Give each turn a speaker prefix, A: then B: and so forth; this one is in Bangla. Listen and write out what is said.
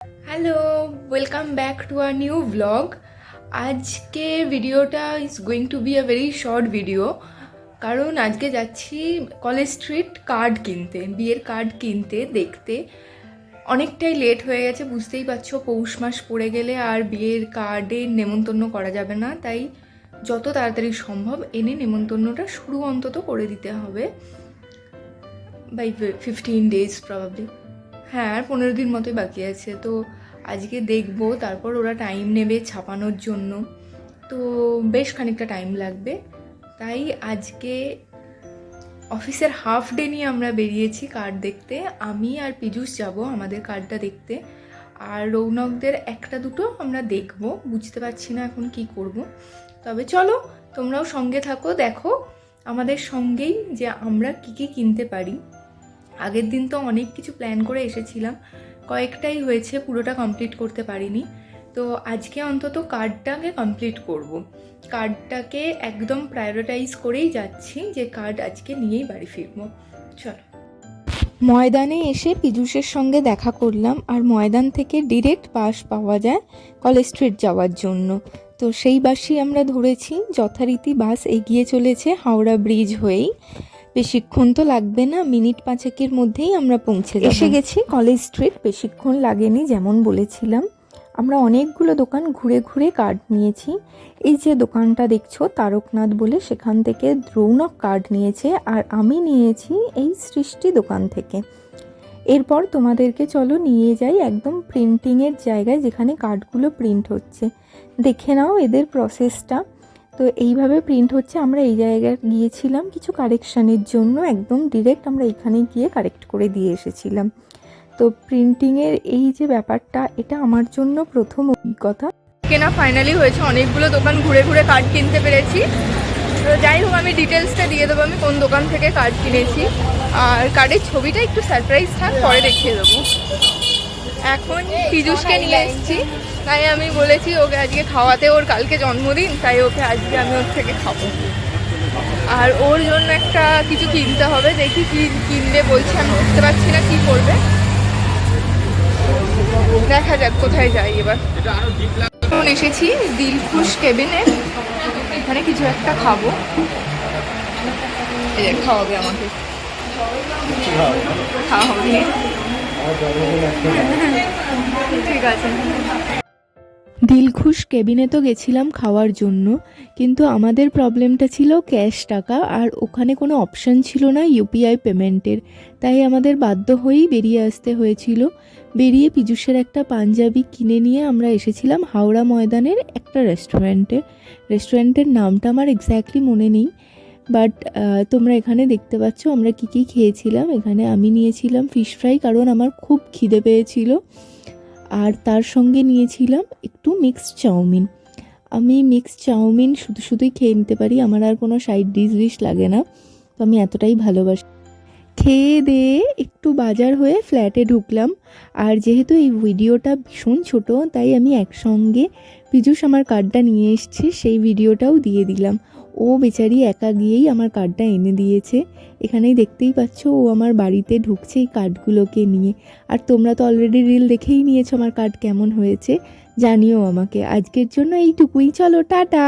A: Hello welcome back to our new vlog আজকে ভিডিওটা is going to be a very short video কারণ আজকে যাচ্ছি কলেজ স্ট্রিট কার্ড কিনতে, বিয়ের কার্ড কিনতে দেখতে। অনেকটাই লেট হয়ে গেছে, বুঝতেই পারছ, পৌষ মাস পড়ে গেলে আর বিয়ের কার্ডে নেমন্তন্ন করা যাবে না। তাই যত তাড়াতাড়ি সম্ভব এনে নেমন্তন্নটা শুরু অন্তত করে দিতে হবে। বাই ফিফটিন ডেজ প্রবাবলি হ্যাঁ আর পনেরো দিন মতোই বাকি আছে। তো আজকে দেখব, তারপর ওরা টাইম নেবে ছাপানোর জন্য। তো বেশ খানিকটা টাইম লাগবে। তাই আজকে অফিসের হাফ ডে নিয়ে আমরা বেরিয়েছি কার্ড দেখতে। আমি আর পীযুষ যাব আমাদের কার্ডটা দেখতে। আর রৌনকদের একটা দুটো আমরা দেখব। বুঝতে পারছি না এখন কি করব। তবে চলো, তোমরাও সঙ্গে থাকো, দেখো আমাদের সঙ্গেই যে আমরা কী কী কিনতে পারি। আগের দিন তো অনেক কিছু প্ল্যান করে এসেছিলাম। কয়েকটাই হয়েছে, পুরোটা কমপ্লিট করতে পারিনি। তো আজকে অন্তত কার্ডটাকে কমপ্লিট করব। কার্ডটাকে একদম প্রায়োরিটাইজ করেই যাচ্ছি যে কার্ড আজকে নিয়েই বাড়ি ফিরবো। চলো। ময়দানে এসে পীযূষের সঙ্গে দেখা করলাম, আর ময়দান থেকে ডিরেক্ট বাস পাওয়া যায় কলেজ স্ট্রিট যাওয়ার জন্য। তো সেই বাসই আমরা ধরেছি, যথারীতি বাস এগিয়ে চলেছে হাওড়া ব্রিজ হয়েই। বেশিক্ষণ তো লাগবে না, মিনিট পাঁচেকের মধ্যেই আমরা পৌঁছে এসে গেছি কলেজ স্ট্রিট, বেশিক্ষণ লাগেনি যেমন বলেছিলাম। আমরা অনেকগুলো দোকান ঘুরে ঘুরে কার্ড নিয়েছি। এই যে দোকানটা দেখছ, তারকনাথ বলে সেখান থেকে দ্রৌণক কার্ড নিয়েছে আর আমি নিয়েছি এই সৃষ্টি দোকান থেকে। এরপর তোমাদেরকে চলো নিয়ে যাই একদম প্রিন্টিংয়ের জায়গায় যেখানে কার্ডগুলো প্রিন্ট হচ্ছে। দেখে নাও এদের প্রসেসটা তো এইভাবে প্রিন্ট হচ্ছে। আমরা এই জায়গায় গিয়েছিলাম কিছু কারেকশানের জন্য। একদম ডিরেক্ট আমরা এখানে গিয়ে কারেক্ট করে দিয়ে এসেছিলাম। তো প্রিন্টিংয়ের এই যে ব্যাপারটা, এটা আমার জন্য প্রথম অভিজ্ঞতা। কেনা ফাইনালি হয়েছে। অনেকগুলো দোকান ঘুরে ঘুরে কার্ড কিনতে পেরেছি। তো যাই হোক, আমি ডিটেলসটা দিয়ে দেবো। আমি কোন দোকান থেকে কার্ড কিনেছি। আর কার্ডের ছবিটা একটু সারপ্রাইজ থাক, পরে দেখিয়ে দেবো। এখন পীযুষকে নিয়ে এসেছি। তাই আমি বলেছি ওকে আজকে খাওয়াতে, ওর কালকে জন্মদিন, তাই ওকে আজকে আমি ওর থেকে খাব। আর ওর জন্য একটা কিছু কিনতে হবে, দেখি কি কিনবে বলছে, আমি বুঝতে পারছি না কি করবে। দেখা যাক কোথায় যাই এবার। এখন এসেছি দিলখুশ কেবিনে, এখানে কিছু একটা খাব। খাওয়াবে আমাকে। খাওয়া হবে দিলখুশ কেবিনে তো গেছিলাম খাওয়ার জন্য, কিন্তু আমাদের প্রবলেমটা ছিল ক্যাশ টাকা আর ওখানে কোনো অপশান ছিল না ইউপিআই পেমেন্টের। তাই আমাদের বাধ্য হয়েই বেরিয়ে আসতে হয়েছিল। বেরিয়ে পীযুষের একটা পাঞ্জাবি কিনে নিয়ে আমরা এসেছিলাম হাওড়া ময়দানের একটা রেস্টুরেন্টে। রেস্টুরেন্টের নামটা আমার এক্স্যাক্টলি মনে নেই বাট তোমরা এখানে দেখতে পাচ্ছ আমরা কী কী খেয়েছিলাম। এখানে আমি নিয়েছিলাম ফিশ ফ্রাই কারণ আমার খুব খিদে পেয়েছিল। আর তার সঙ্গে নিয়েছিলাম একটু মিক্সড চাউমিন। আমি মিক্সড চাউমিন শুধু শুধুই খেয়ে নিতে পারি, আমার আর কোনো সাইড ডিশ ডিশ লাগে না। তো আমি এতটাই ভালোবাসি। খেয়ে দিয়ে একটু বাজার হয়ে ফ্ল্যাটে ঢুকলাম। আর যেহেতু এই ভিডিওটা ভীষণ ছোট, তাই আমি একসঙ্গে পীযুষ আমার কার্ডটা নিয়ে এসছে, সেই ভিডিওটাও দিয়ে দিলাম। ও বেচারি একা গিয়েই আমার কার্ডটা এনে দিয়েছে। এখানেই দেখতেই পাচ্ছ ও আমার বাড়িতে ঢুকছে এই কার্ডগুলোকে নিয়ে। আর তোমরা তো অলরেডি রিল দেখেই নিয়েছো আমার কার্ড কেমন হয়েছে। জানিও আমাকে। আজকের জন্য এইটুকুই। চলো, টাটা!